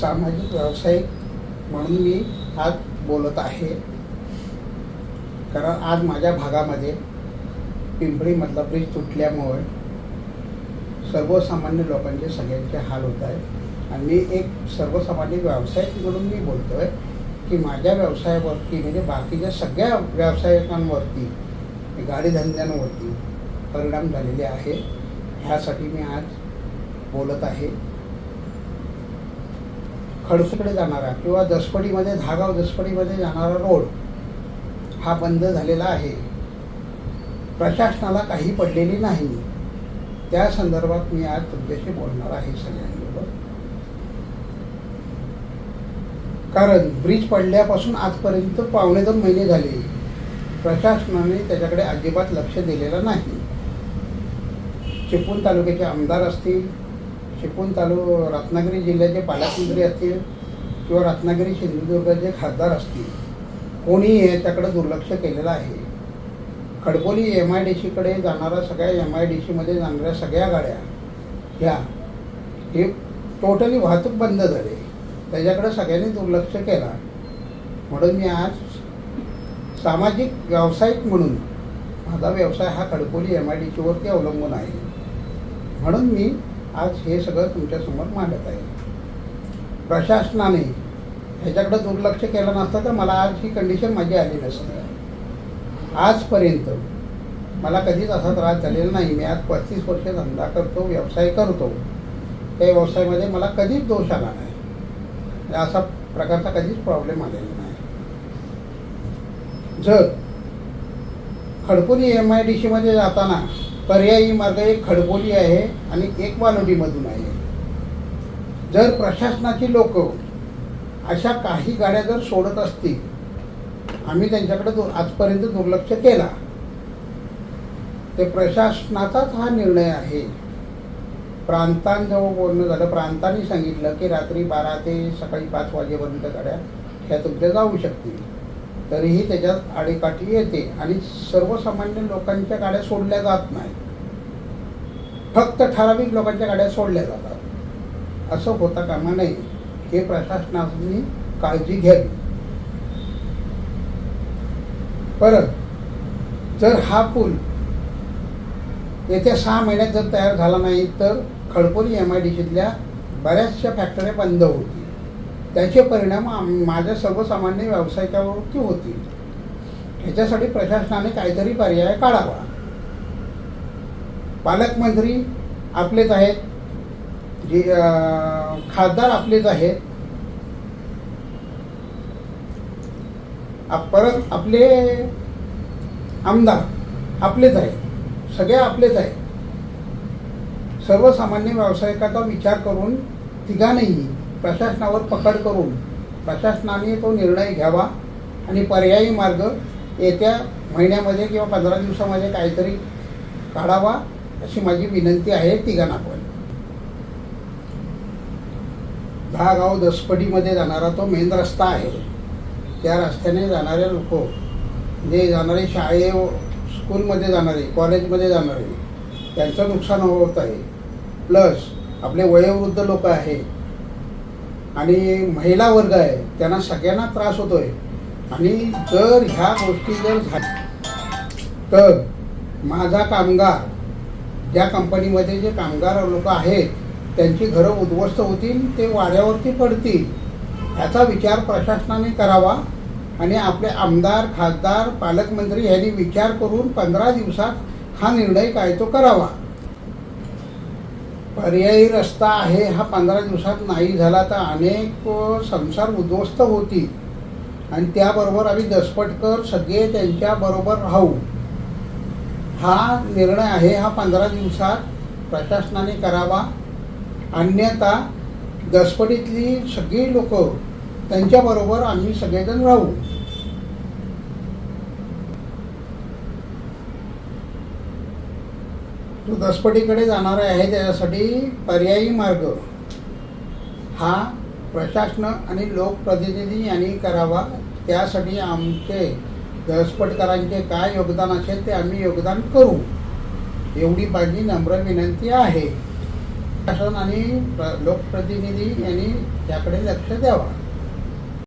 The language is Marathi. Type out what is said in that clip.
सामाजिक व्यावसायिक म्हणून मी आज बोलत आहे. कारण आज माझ्या भागामध्ये पिंपळीमधला ब्रिज तुटल्यामुळे सर्वसामान्य लोकांचे सगळ्यांचे हाल होत आहेत. आणि मी एक सर्वसामान्य व्यावसायिक म्हणून मी बोलतो आहे की माझ्या व्यवसायावरती म्हणजे बाकीच्या सगळ्या व्यावसायिकांवरती गाडीधंद्यांवरती परिणाम झालेले आहे. ह्यासाठी मी आज बोलत आहे. खडसूकडे जाणारा किंवा दसपडीमध्ये धागाव दसपडीमध्ये जाणारा रोड हा बंद झालेला आहे. प्रशासनाला काही पडलेली नाही. त्या संदर्भात मी आज तुमच्याशी बोलणार आहे सगळ्यांबरोबर. कारण ब्रिज पडल्यापासून आजपर्यंत पावणे दोन महिने झाले. प्रशासनाने त्याच्याकडे अजिबात लक्ष दिलेलं नाही. चिपळूण तालुक्याचे आमदार असतील चिपळूण तालु रत्नागिरी जिल्ह्याचे पालकमंत्री असतील किंवा रत्नागिरी सिंधुदुर्गाचे खासदार असतील कोणी याच्याकडे दुर्लक्ष केलेलं आहे. खडबोली एम आय डी सीकडे जाणाऱ्या सगळ्या एम आय डी सीमध्ये जाणाऱ्या सगळ्या गाड्या ह्या हे टोटली वाहतूक बंद झाली. त्याच्याकडे सगळ्यांनी दुर्लक्ष केला. म्हणून मी आज सामाजिक व्यावसायिक म्हणून माझा व्यवसाय हा खडकोली एम आय डी सीवरती अवलंबून आहे. म्हणून मी आज हे सगळं तुमच्यासमोर मांडत आहे. प्रशासनाने ह्याच्याकडे दुर्लक्ष केलं नसतं तर मला आज ही कंडिशन माझी आली नसती. आजपर्यंत मला कधीच असा त्रास झालेला नाही. मी आज पस्तीस वर्ष धंदा करतो व्यवसाय करतो. त्या व्यवसायामध्ये मला कधीच दोष आला नाही. असा प्रकारचा कधीच प्रॉब्लेम आलेला नाही. जर खडकोली एम आय डी सीमध्ये जाताना पर्यायी मार्ग एक खडबोली आहे आणि एक वालोडीमधून आहे. जर प्रशासनाची लोक अशा काही गाड्या जर सोडत असतील आम्ही त्यांच्याकडे दु आजपर्यंत दुर्लक्ष केला ते प्रशासनाचाच हा निर्णय आहे. प्रांतांजवळ बोलणं झालं प्रांतांनी सांगितलं की रात्री बारा ते सकाळी पाच वाजेपर्यंत गाड्या ह्या तुमच्या जाऊ शकतील. तरीही त्याच्यात आडेकाठी येते आणि सर्वसामान्य लोकांच्या गाड्या सोडल्या जात नाही. फक्त ठराविक लोकांच्या गाड्या सोडल्या जातात. असं होता कामा नये. हे प्रशासनाने काळजी घ्यावी. परत जर हा पूल येत्या सहा महिन्यात जर तयार झाला नाही तर खडकोली एम आय डी सीतल्या बऱ्याचशा फॅक्टऱ्या बंद होतील. त्याचे परिणाम आम- माझ्या सर्वसामान्य व्यावसायिकावरती होतील? ह्याच्यासाठी प्रशासनाने काहीतरी पर्याय काढावा. पालकमंत्री आपलेच आहेत. जे खासदार आपलेच आहेत. परत आपले आमदार आपलेच आहेत. सगळे आपलेच आहेत. सर्वसामान्य व्यावसायिकाचा विचार करून तिघांनीही प्रशासनावर पकड करून प्रशासनाने तो निर्णय घ्यावा आणि पर्यायी मार्ग येत्या महिन्यामध्ये किंवा पंधरा दिवसामध्ये काहीतरी काढावा अशी माझी विनंती आहे तिघांना पण दहा गाव दसपडीमध्ये जाणारा तो मेन रस्ता आहे. त्या रस्त्याने जाणारे लोक जे जाणारे शाळे स्कूलमध्ये जाणारे कॉलेजमध्ये जाणारे त्यांचं नुकसान होत आहे. प्लस आपले वयोवृद्ध लोक आहेत. आणि महिला वर्ग आहे त्यांना सगळ्यांना त्रास होतोय. आणि जर ह्या गोष्टी जर झाल्या तर माझा कामगार ज्या कंपनीमध्ये जे कामगार लोक आहेत त्यांची घरं उद्ध्वस्त होतील ते वाऱ्यावरती पडतील. ह्याचा विचार प्रशासनाने करावा आणि आपले आमदार खासदार पालकमंत्री यांनी विचार करून पंधरा दिवसात हा निर्णय काय तो करावा. पर्यायी रस्ता आहे हा पंधरा दिवसात नाही झाला तर अनेक संसार उद्ध्वस्त होतील. आणि त्याबरोबर आम्ही दसपटकर सगळे त्यांच्याबरोबर राहू. हा निर्णय आहे हा पंधरा दिवसात प्रशासनाने करावा. अन्यथा दसपटीतली सगळी लोक त्यांच्याबरोबर आम्ही सगळेजण राहू. तो दसपटीकडे जाणार आहे त्याच्यासाठी पर्यायी मार्ग. हा प्रशासन आणि लोकप्रतिनिधी यांनी करावा त्यासाठी आमचे दसपटकरांचे काय योगदान असेल ते आम्ही योगदान करू. एवढी माझी नम्र विनंती आहे. शासन आणि प्र- लोकप्रतिनिधी यांनी त्याकडे लक्ष द्यावा.